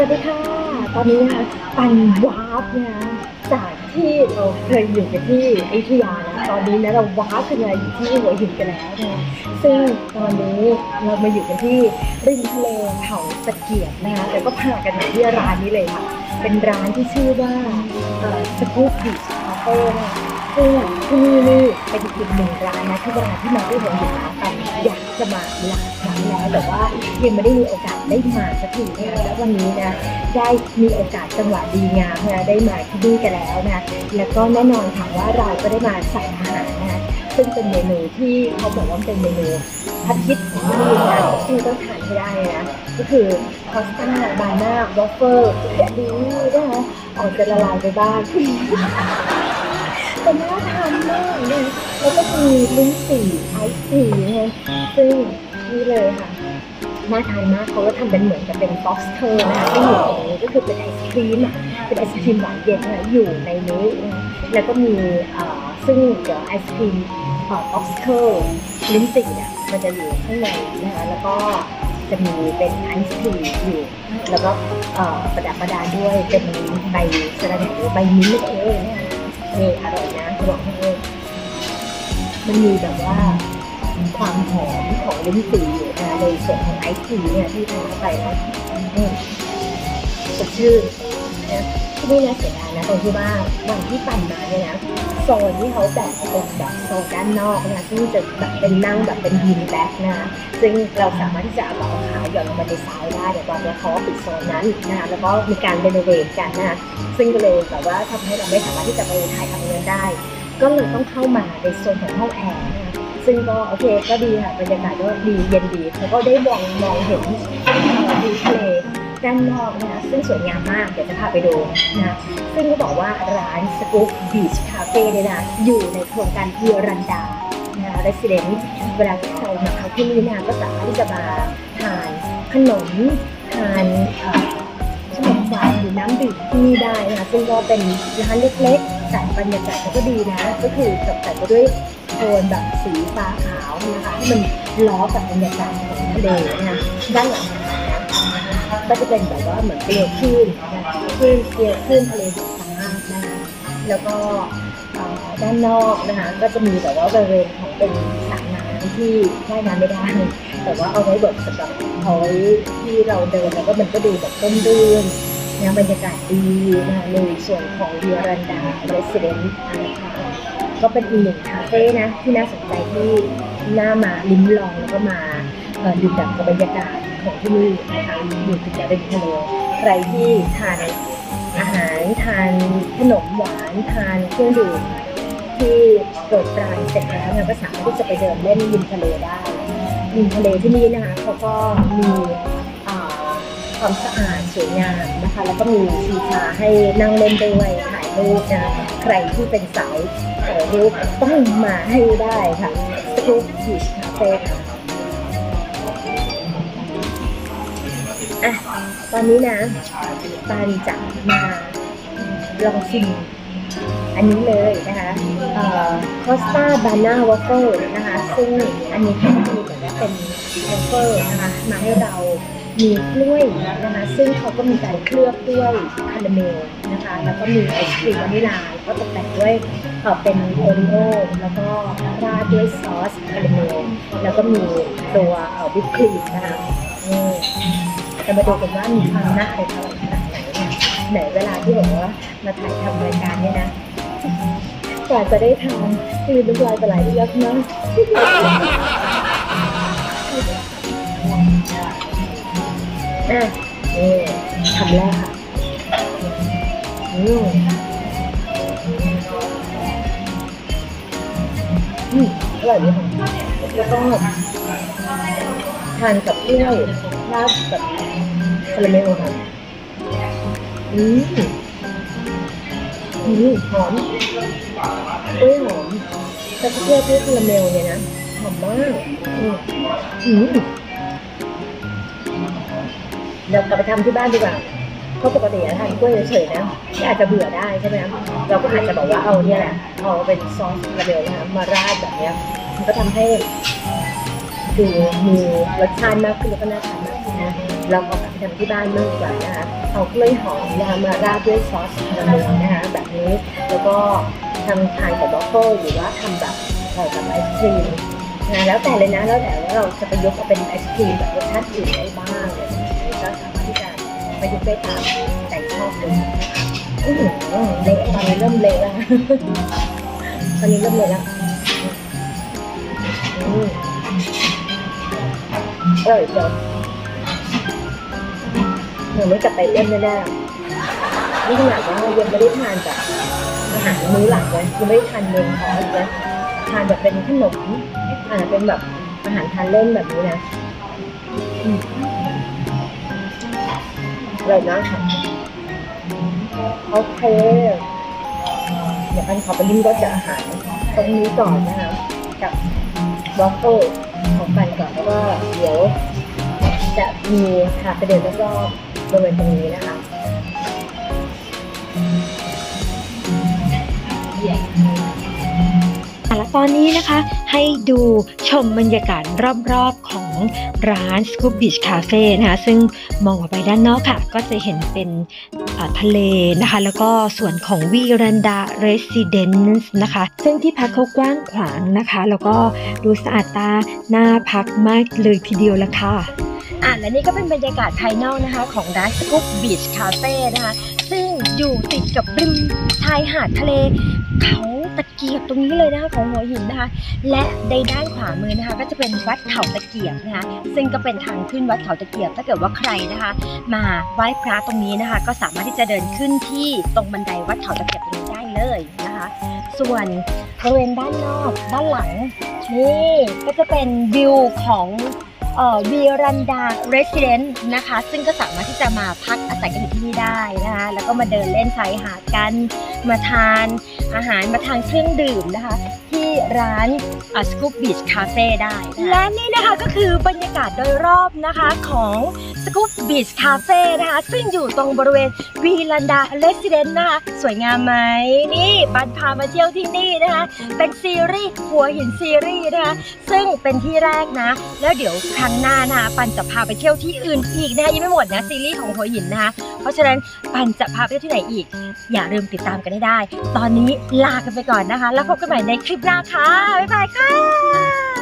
วัสดีค่ะ ตอนนี้นะคะปันวาร์ปนะจากที่เราเคยอยู่กันที่อยุธยานะตอนนี้นะเราวาร์ปขึ้นมาอยู่ที่หัวหินกันแล้วนะคะซึ่งตอนนี้เรามาอยู่กันที่ริมทะเลเขาตะเกียบนะคะแล้วก็พากันมาที่ร้านนี้เลยค่ะ เป็นร้านที่ชื่อว่าสกู๊ปบีชคาเฟ่นะซึ่งที่นี่นี่เป็นอีกหนึ่งร้านนะที่เวลาที่มาที่หัวหินนะปันอยาก จะมาหลายครั้งแล้วแต่ว่ายังไม่ได้มีโอกาสได้มาสักทีนะและวันนี้นะได้มีโอกาสจังหวะดีงามนะได้มาที่นี่กันแล้วนะแล้วก็แน่นอนค่ะว่าเราก็ได้มาสั่งอาหารนะซึ่งเป็นเมนูที่เขาบอกว่าเป็นเมนูพัดฮิตของที่นี่นะที่ต้องทานให้ได้นะก็คือพาสต้าบาน่าวอฟเฟิลและดีนะคะออกจะละลายไปบ้างแต่น่า นมากเลยแล้วก็มีลิ้นสีไอซ์สีนะคะซึ่งนี่เลยค่ะน่าทานมากเขาก็ทำเป็นเหมือนกับเป็นบ็อกซ์เทอร์นะคะที่อยู่ตรงนี้ก็คือเป็นไอศครีมอะเป็นไอศครีมหวานเย็นนะอยู่ในนี้ แล้วก็มีเอ่อซึ่งเดี๋ยวไอศครีมเอ่อบ็อกซ์เทอร์ลิ้นจี่อะมันจะอยู่ข้างในนะคะแล้วก็จะมีเป็นไอศครีมอยู่ แล้วก็ประดับประดาด้วยเป็นใบสระแหน่หรือใบมิ้นท์เองนะคะนี่อร่อยนะจะบอกให้ มันมีแบบว่าความหอมของลิ้นจี่นะในส่วนของไอซ์ทีเนี่ยที่ทานเข้าไปนะอืมสดชื่นนะที่นี่นะเสียดายนะตรงที่ว่าวันที่ปั่นมาเนี่ยนะโซนที่เขาแบ่งเป็นแบบโซนด้านนอกนะซึ่งจะแบบเป็นนั่งแบบเป็นยินแบ็กนะซึ่งเราสามารถที่จะเอาขาหย่อนลงมาในซ้ายได้แต่ตอนนี้เขาปิดโซนนั้นนะคะแล้วก็มีการเรโนเวทกันนะคะซึ่งก็เลยแบบว่าทำให้เราไม่สามารถที่จะไปถ่ายทำเงินได้ ก็เลยต้องเข้ามาในโซนของห้องแอร์นะคะซึ่งก็โอเคก็ดีค่ะบรรยากาศก็ดีเย็นดีแล้วก็ได้มองมองเห็นวิวทะเลด้านนอกนะคะซึ่งสวยงามมากเดี๋ยวจะพาไปดูนะซึ่งก็บอกว่าร้านสกู๊ปบีชคาเฟ่เนี่ยนะอยู่ในโครงการเฮียรันดานะคะเรสซิเดนต์เวลาที่เรามาพักที่นี่นะคะก็สามารถที่จะมาทานขนมทานเอ่อขนมหวานหรือน้ำดื่มที่นี่ได้นะคะซึ่งก็เป็นร้านเล็กๆ แต่บรรยากาศก็ดีนะ ก็คือตกแต่งไปด้วยโทนแบบสีฟ้าขาวนะคะให้มันล้อกับบรรยากาศของทะเลนะคะด้านหลังนะคะก็จะเป็นแบบว่าเหมือนเกลียวคลื่นนะคลื่นเกลียวคลื่นทะเลสงบนะคะแล้วก็ด้านนอกนะคะก็จะมีแบบว่าบริเวณของเป็นสระน้ำที่ว่ายน้ำไม่ได้ แต่ว่าเอาไว้แบบสำหรับเอาไว้ที่เราเดินแล้วก็มันก็ดูแบบต้นรื่น นะบรรยากาศดีนะในส่วนของเวียรันดาเรสเดนต์นะคะก็เป็นอีกหนึ่งคาเฟ่นะที่น่าสนใจที่น่ามาลิ้มลองแล้วก็มาดื่มด่ำกับบรรยากาศของที่นี่นะคะอยู่ติดกับริมทะเลใครที่ทานอาหารทานขนมหวานทานเครื่องดื่มที่โปรดปรานเสร็จแล้วเนี่ยก็สามารถที่จะไปเดินเล่นริมทะเลได้ริมทะเลที่นี่นะคะเขาก็มี ความสะอาดสวยงามนะคะ แล้วก็มีชีชาให้นั่งเล่นด้วยถ่ายรูปนะใครที่เป็นสายถ่ายรูปต้องมาให้ได้ค่ะสกู๊ปบีชคาเฟ่ค่ะอะตอนนี้นะปานจะมาลองชิมอันนี้เลยนะคะคอสตาบานาวอฟเฟิลนะคะ ซึ่งอันนี้ก็คือเป็นวอฟเฟิลนะคะ มาให้เรา มีกล้วยนะคะซึ่งเขาก็มีการเคลือบด้วยคาราเมลนะคะ แล้วก็มีไอศครีมวานิลาแล้วก็ตกแต่งด้วยเป็นโอริโอแล้วก็ราดด้วยซอสคาราเมลแล้วก็มีตัวอ่อวิปครีมนะคะนี่จะมาดูกันว่ามีความน่าอร่อยขนาดไหนเนี่ยไหนเวลาที่บอกว่ามาถ่ายทำรายการเนี่ยนะกว่าจะได้ทานคือน้ำลายไปไหลเยอะ อะนี่คำแรกค่ะอืมอืมอร่อยดีค่ะแล้วก็ทานกับกล้วยราดกับคาราเมลค่ะอืมอืมหอมกล้วยหอมแต่กล้วยด้วยคาราเมลเนี่ยนะหอมมากอืมอืม เดี๋ยวกลับไปทำที่บ้านดีกว่าเพราะปกติอะทานกล้วยเฉยๆนะอาจจะเบื่อได้ใช่ไหมคะเราก็อาจจะบอกว่าเอาเนี่ยแหละเอาเป็นซอสคาราเมลนะคะมาราดแบบเนี้ยมันก็ทำให้ดูมีรสชาติมากขึ้นแล้วก็น่าทานมากขึ้นนะเราก็แบบทำที่บ้านมากกว่านะคะเอากล้วยหอมนะคะมาราดด้วยซอสคาราเมลนะคะแบบนี้แล้วก็ทำทานกับบัฟเฟิลหรือว่าทำแบบใส่กับไอศครีมนะแล้วแต่เลยนะแล้วแต่ว่าเราจะไปยกต์เอาเป็นไอศครีมแบบรสชาติอื่นได้บ้าง ประยุกต์ได้ตามใจชอบเลยอื้อหือเละตอนนี้เริ่มเละแล้วตอนนี้เริ่มเละแล้วอืมอร่อยจังหนูไม่กลับไปเล่นแน่ๆนี่ขนาดว่ายังไม่ได้ทานแบบอาหารมื้อหลักเลยยังไม่ได้ทานเมนคอร์สเลยทานแบบเป็นขนมอ่าเป็นแบบอาหารทานเล่นแบบนี้นะ อืม อร่อยมากค่ะโอเคเดี๋ยวอันขอไปลิ้มรสจะอาหารตรงนี้ก่อนนะคะกับวอฟเฟิลของปันก่อนแล้วก็เดี๋ยวจะมีพาไปเดินรอบๆบริเวณตรงนี้นะคะ ตอนนี้นะคะให้ดูชมบรรยากาศรอบๆของร้าน Scoop Beach Cafe นะคะซึ่งมองออกไปด้านนอกค่ะ ก็จะเห็นเป็นทะเลนะคะ แล้วก็ส่วนของวีรันดา Residence นะคะ ซึ่งที่พักเขากว้างขวางนะคะ แล้วก็ดูสะอาดตาน่าพักมากเลยทีเดียวละค่ะอะและนี่ก็เป็นบรรยากาศภายนอกนะคะ ของร้าน Scoop Beach Cafe นะคะ ซึ่งอยู่ติดกับริมชายหาดทะเลเขา ตะเกียบตรงนี้เลยนะคะของหัวหินนะคะ และในด้านขวามือนะคะ ก็จะเป็นวัดเขาตะเกียบนะคะ ซึ่งก็เป็นทางขึ้นวัดเขาตะเกียบ ถ้าเกิดว่าใครนะคะ มาไหว้พระตรงนี้นะคะ ก็สามารถที่จะเดินขึ้นที่ตรงบันไดวัดเขาตะเกียบตรงนี้ได้เลยนะคะ ส่วนบริเวณด้านนอกด้านหลังนี่ก็จะเป็นวิวของ วีรันดาเรสซิเดนต์นะคะ ซึ่งก็สามารถที่จะมาพักอาศัยกันอยู่ที่นี่ได้นะคะ แล้วก็มาเดินเล่นชายหาดกัน มาทานอาหาร มาทานเครื่องดื่มนะคะ ร้านสกูปบีชคาเฟ่ได้ และนี่นะคะก็คือบรรยากาศโดยรอบนะคะของสกูปบีชคาเฟ่นะคะซึ่งอยู่ตรงบริเวณวีลันดาเรสซิเดนนะคะสวยงามไหมนี่บันพามาเที่ยวที่นี่นะคะ เป็นซีรีส์หัวหินซีรีส์นะคะซึ่งเป็นที่แรกนะ แล้วเดี๋ยวครั้งหน้านะคะปันจะพาไปเที่ยวที่อื่นอีกนะคะยังไม่หมดนะซีรีส์ของหัวหินนะคะ เพราะฉะนั้นปันจะพาไปที่ยวที่ไหนอีก อย่าลืมติดตามกันให้ได้ ตอนนี้ลากันไปก่อนนะคะ แล้วพบกันใหม่ในคลิปหน้าค่ะ บ๊ายบายค่ะ